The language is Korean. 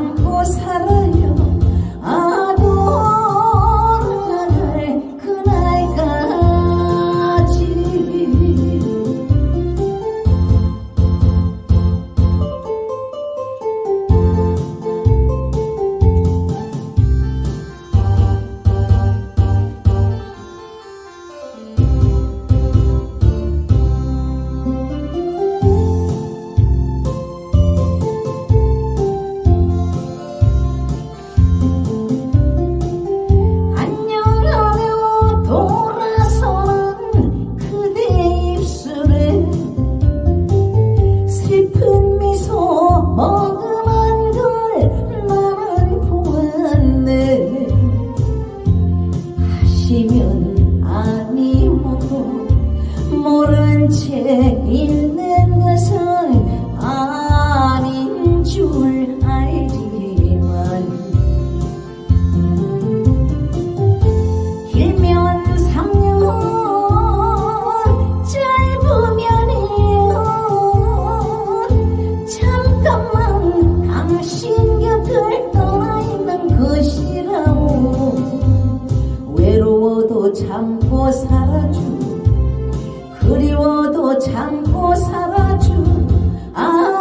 ang pusa 책 읽는 것은 아닌 줄 알지만 길면 3년 짧으면 1년 잠깐만 당신 곁을 떠나 있는 것이라고. 외로워도 참고 살아주 그리워도 참고 살아줘 아